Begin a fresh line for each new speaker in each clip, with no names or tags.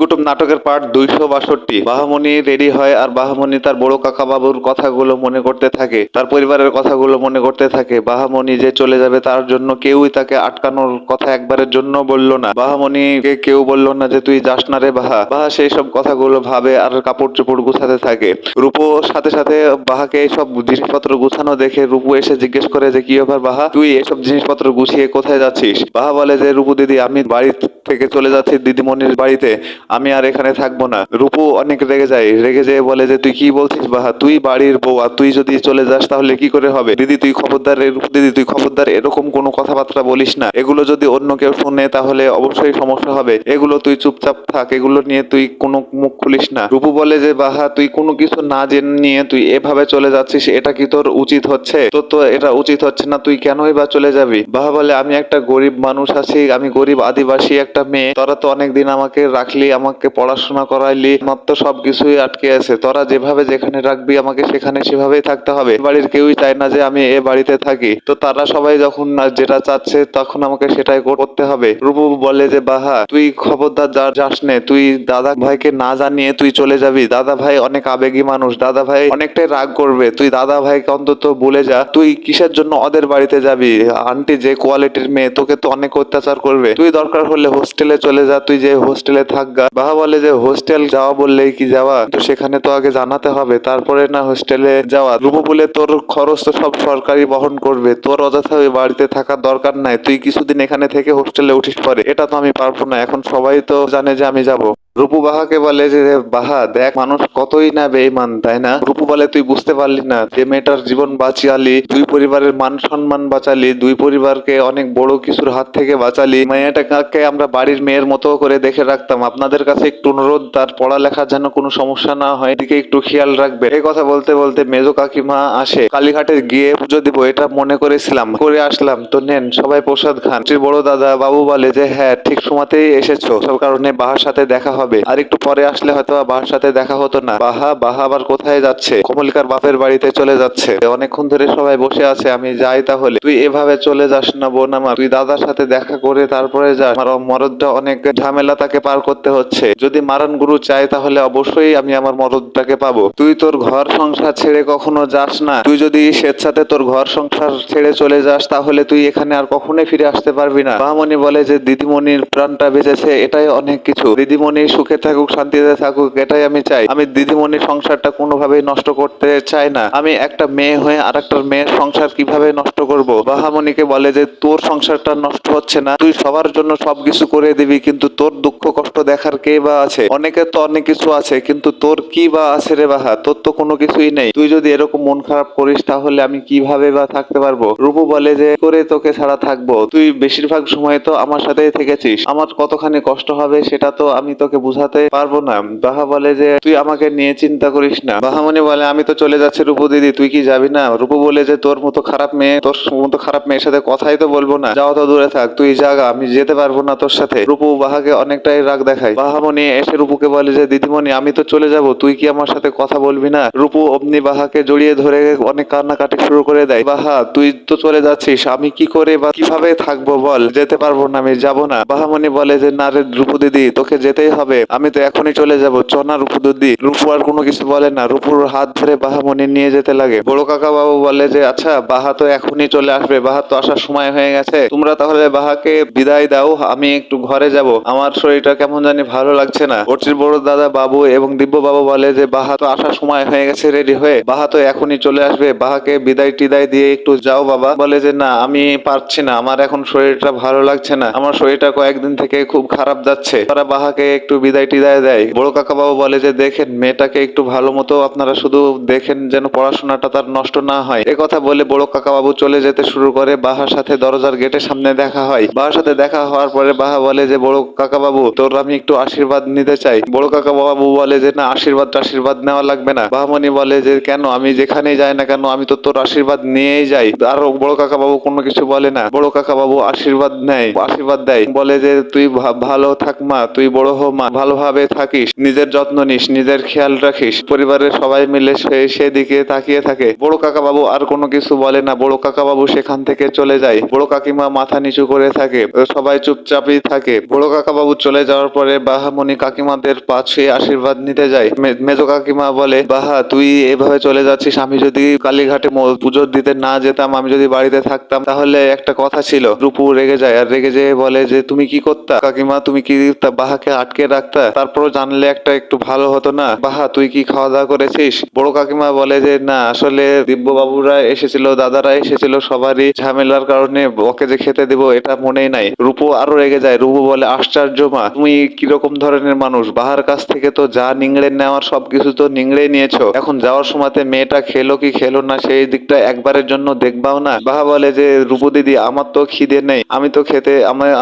কুটুম নাটকের পার্ট দুইশো বাষট্টি। বাহামণি রেডি হয় আর বাহামণি তার বড় কাকা বাবুর কথাগুলো মনে করতে থাকে, তার পরিবারের কথাগুলো মনে করতে থাকে। বাহামণি যে চলে যাবে তার জন্য কেউই তাকে আটকানোর কথা একবারের জন্য বলল না। বাহামণিকে কেউ বলল না যে, তুই যাস না রে বাহা। বাহা সেই সব কথাগুলো ভাবে আর কাপড় চোপড় গুছাতে থাকে। রূপো সাথে সাথে বাহাকে এইসব জিনিসপত্র গুছানো দেখে রূপু এসে জিজ্ঞেস করে যে, কি ব্যাপার বাহা? তুই এসব জিনিসপত্র গুছিয়ে কোথায় যাচ্ছিস? বাহা বলে যে, রূপু দিদি, আমি বাড়ি থেকে চলে যাচ্ছি দিদিমণির বাড়িতে। আমি আর এখানে থাকব না। রূপু অনেক রেগে যায়। রেগে যেয়ে বলে যে, তুই কি বলছিস বাহা? তুই বাড়ির বউ আর তুই যদি চলে যাস তাহলে কি করে হবে? দিদি, তুই খবরদার দিদি, তুই খবরদার, এরকম কোনো কথাবার্তা বলিস না। এগুলো যদি অন্য কেউ শুনে তাহলে অবশ্যই সমস্যা হবে। এগুলো তুই চুপচাপ থাক। এগুলো নিয়ে তুই কোনো মুখ খুলিস না। রূপু বলে যে, বাহা, তুই কোনো কিছু না জেনে নিয়ে তুই এভাবে চলে যাচ্ছিস, এটা কি তোর উচিত হচ্ছে? তোর তো এটা উচিত হচ্ছে না। তুই কেনই বা চলে যাবি? বাহা বলে, আমি একটা গরিব মানুষ আছি। আমি গরিব আদিবাসী একটা মেয়ে। তোরা তো অনেকদিন আমাকে রাখলি। আমাকে পড়াশোনা করাইলি, আমার তো সবকিছুই আটকে আছে। তোরা যেভাবে যেখানে রাখবি, আমাকে সেখানে সেভাবেই থাকতে হবে। বাড়ির কেউই চায় না যে আমি এ বাড়িতে থাকি। তো তারা সবাই যখন যেটা চাচ্ছে, তখন আমাকে সেটাই করতে হবে। রূপু বলে যে, বাহা, তুই খবরদার যা যাস নে। তুই দাদা ভাইকে না জানিয়ে তুই চলে যাবি। দাদা ভাই অনেক আবেগী মানুষ। দাদা ভাই অনেকটাই রাগ করবে। তুই দাদা ভাইকে অন্তত বলে যা। তুই কিসের জন্য ওদের বাড়িতে যাবি? আন্টি যে কোয়ালিটির মেয়ে, তোকে তো অনেক অত্যাচার করবে। তুই দরকার হলে হোস্টেলে চলে যা। তুই যে হোস্টেলে থাকগা বাহা বলে যে হোস্টেল যাওয়া বললেই কি যাওয়া? তো সেখানে তো আগে জানাতে হবে, তারপরে না হোস্টেলে যাওয়া। রূপু বলে তোর খরচ তো সব সরকারি বহন করবে, তোর অযথা ওই বাড়িতে থাকার দরকার নাই, তুই কিছুদিন এখানে থেকে হোস্টেলে উঠিস পরে। এটা তো আমি পারব না, এখন সবাই তো জানে যে আমি যাব। রূপু বাহাকে বলে যে, বাহা, দেখ, মানুষ কতই না বেইমান তাই না? রূপু বলে, তুই বুঝতে পারলি না, যে মেয়েটার জীবন বাঁচিয়ালি দুই পরিবারের মান সম্মান বাঁচালি, দুই পরিবারকে অনেক বড় কিছুর হাত থেকে বাঁচালি। মেয়েটাকে আমরা বাড়ির মেয়ের মতো করে দেখে রাখতাম আপনাদের কাছে একটু অনুরোধ, তার পড়ালেখার যেন কোনো সমস্যা না হয়, এদিকে একটু খেয়াল রাখবে এই কথা বলতে বলতে মেজো কাকিমা আসে। কালীঘাটে গিয়ে পুজো দিব, এটা মনে করেছিলাম, করে আসলাম। তো নেন, সবাই প্রসাদ খান। শ্রী বড় দাদা বাবু বলে যে হ্যাঁ ঠিক সময়তেই এসেছ। সব কারণে বাহার সাথে দেখা হবে। আর একটু পরে আসলে হয়তো বাহার সাথে দেখা হতো না। বাহা বাহা আবার কোথায় যাচ্ছে? কমলিকার বাপের বাড়িতে চলে যাচ্ছে। অনেকক্ষণ ধরে সবাই বসে আছে, আমি যাই তাহলে। তুই এভাবে চলে যাস না, বোন আমার। তুই দাদার সাথে দেখা করে তারপরে যা আমার মরদটা অনেক ঝামেলা তাকে পার করতে হচ্ছে, যদি মারান গুরু চায় তাহলে অবশ্যই আমি আমার মরদটাকে পাবো। তুই তোর ঘর সংসার ছেড়ে কখনো যাস না। তুই যদি স্বেচ্ছাতে তোর ঘর সংসার ছেড়ে চলে যাস, তাহলে তুই এখানে আর কখনোই ফিরে আসতে পারবি না। মহামণি বলে যে, দিদিমণির প্রাণটা বেঁচেছে, এটাই অনেক কিছু। দিদিমণি সুখে থাকুক, শান্তিতে থাকুক, এটাই আমি চাই। আমি দিদিমণির সংসারটা কোনোভাবেই নষ্ট করতে চাই না। আমি একটা মেয়ে হয়ে আর একটা মেয়ের সংসার কীভাবে নষ্ট করব? বাহামণিকে বলে যে, তোর সংসারটা নষ্ট হচ্ছে না। তুই সবার জন্য সবকিছু করে দিবি, কিন্তু তোর দুঃখ কষ্ট দেখার কে বা আছে? অনেকের তো অনেক কিছু আছে, কিন্তু তোর কি বা আছে রে বাহা? তোর তো কোনো কিছুই নেই। তুই যদি এরকম মন খারাপ করিস, তাহলে আমি কীভাবে বা থাকতে পারব? রূপু বলে যে করে তোকে ছাড়া থাকব। তুই বেশিরভাগ সময় তো আমার সাথেই থেকেছিস। আমার কতখানি কষ্ট হবে, সেটা তো আমি তোকে বুঝাতে পারব না। বাহা বলে যে, তুই আমাকে নিয়ে চিন্তা করিস না। বাহামণি বলে, আমি তো চলে যাচ্ছি রূপু দিদি, তুই কি যাবি না? রূপু বলে যে, তোর মতো খারাপ মেয়ে, তোর মতো খারাপ মেয়ের সাথে কথাই তো বলব না। যাও তো দূরে থাক, তুই জাগা আমি যেতে পারব না তোর সাথে। রূপু বাহাকে অনেকটাই রাগ দেখায়। বাহামণি এসে রূপুকে বলে যে, দিদিমণি, আমি তো চলে যাব, তুই কি আমার সাথে কথা বলবি না? রূপু অমনি বাহাকে জড়িয়ে ধরে অনেক কান্নাকাটি শুরু করে দেয়। বাহা, তুই তো চলে যাচ্ছিস, আমি কি করে বা কীভাবে থাকব বল? যেতে পারব না, আমি যাব না। বাহামণি বলে যে, না রে রূপু দিদি, তোকে যেতেই হবে, আমি তো এখনই চলে যাব। চনা রূপু দিদি। রূপু আর কোনো কিছু বলে না। রূপুর হাত ধরে বাহামণি নিয়ে যেতে লাগে। বড় কাকা বাবু বলে যে আচ্ছা বাহা তো এখনই চলে আসবে, বাহা তো আসার সময় হয়ে গেছে। তোমরা তাহলে বাহাকে বিদায় দাও, আমি একটু ঘরে যাব। আমার শরীরটা কেমন জানি ভালো লাগছে না। অর্চির বড় দাদা বাবু এবং দিব্য বাবু বলে যে, বাহা, তো আসার সময় হয়ে গেছে রেডি হয়ে। বাহা, তো এখনই চলে আসবে। বাহাকে বিদায় টিদায় দিয়ে একটু যাও বাবা। বলে যে, না, আমি পারছি না। আমার এখন শরীরটা ভালো লাগছে না। আমার শরীরটা কয়েকদিন থেকে খুব খারাপ যাচ্ছে। তারা বাহাকে একটু বিদায় টিদায় দেয়। বড় কাকা বাবু বলে যে, দেখেন, মেয়েটাকে একটু ভালো মতো আপনারা শুধু দেখেন যেন পড়াশোনাটা তার নষ্ট না হয়। এ কথা বলে বড় কাকা বাবু চলে যেতে শুরু করে। বাহার সাথে দরজার গেটের সামনে দেখা হয়। বাহার সাথে দেখা হওয়ার পরে বাহা বলে যে, বড় কাকা বাবু তোর আমি একটু আশীর্বাদ নিতে চাই। বড় কাকা বাবু বলে যে, না আশীর্বাদ আশীর্বাদ নেওয়া লাগবে না। বাহামণি বলে যে, কেন? আমি যেখানেই যাই না কেন, আমি তো তোর আশীর্বাদ নিয়েই যাই। আর বড় কাকা বাবু কোনো কিছু বলে না। বড় কাকা বাবু আশীর্বাদ নেয়, আশীর্বাদ দেয়। বলে যে, তুই ভালো থাক মা, তুই বড় হো মা, ভালোভাবে থাকিস, নিজের যত্ন নিস, নিজের খেয়াল রাখিস। পরিবারের সবাই মিলে সেদিকে তাকিয়ে থাকে। বড় কাকা বাবু আর কোনো কিছু বলে না। বড় কাকা বাবু সেখান থেকে চলে যায়। বড় কাকিমা মাথা নিচু করে থাকে। সবাই চুপচাপই থাকে। বড় কাকা বাবু চলে যাওয়ার পরে বাহামণি কাকিমাদের পাশে আশীর্বাদ নিতে যায়। মেজো কাকিমা বলে, বাহা, তুই এভাবে চলে যাচ্ছিস, আমি যদি কালীঘাটে পুজো দিতে না যেতাম, আমি যদি বাড়িতে থাকতাম, তাহলে একটা কথা ছিল, রূপু রেগে যায় আর রেগে যেয়ে বলে যে, তুমি কি করতা? কাকিমা, তুমি কি বাহাকে আটকে রাখতা? তারপরও জানলে একটা একটু ভালো হতো না। বাহা, তুই কি খাওয়া দাওয়া করেছিস? বড় কাকিমা বলে যে, না, আসলে দিব্য বাবুরা এসেছিল, দাদারা এসেছিল, সবারই ঝামেলার কারণে ওকে যে খেতে দেবো, এটা মনেই নাই। রূপু আরও রেগে যায়, রূপু বলে, আশ্চর্য মা, তুমি কীরকম ধরনের মানুষ? বাহার কাছ থেকে তো যা নিংড়ে নেওয়ার সবকিছু তো নিংড়ে নিয়েছো। এখন যাওয়ার সময়তে মেয়েটা খেলো কি খেলো না, সেই দিকটা একবারের জন্য দেখবাও না। বাহা বলে যে, রূপু দিদি, আমার তো খিদে নেই। আমি তো খেতে,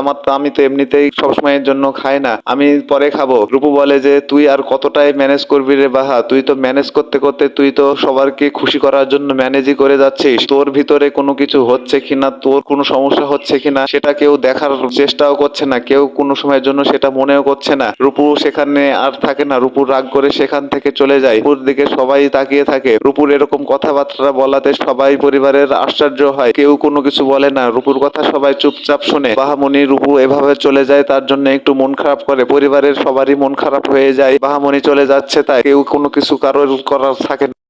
আমার তো, আমি তো এমনিতেই সবসময়ের জন্য খাই না। আমি পরে খাব। রূপু বলে যে, তুই আর কতটাই ম্যানেজ করবি রে বাহা? তুই তো ম্যানেজ করতে করতে তুই তো সবারকে খুশি করার জন্য ম্যানেজই করে যাচ্ছিস। তোর ভিতরে কোনো কিছু হচ্ছে কিনা, তোর কোনো সমস্যা হচ্ছে কিনা, সেটা কেউ দেখার চেষ্টাও করছে না। কেউ কোনো সময়ের জন্য সেটা মনেও করছে না। রূপু সেখানে আর থাকে না। রূপুর রাগ করে সেখান থেকে চলে যায়। রূপুর দিকে সবাই তাকিয়ে থাকে। রূপুর এরকম কথাবার্তা বলাতে সবাই পরিবারের আশ্চর্য হয়। কেউ কোনো কিছু বলে না। রূপুর কথা সবাই চুপচাপ শুনে। বাহামণি রূপু এভাবে চলে যায়, তার জন্য একটু মন খারাপ করে। পরিবারের সবারই মন খারাপ হয়ে যায়। বাহামণি চলে যাচ্ছে তাই। কেউ কোনো কিছু কারোর করার থাকে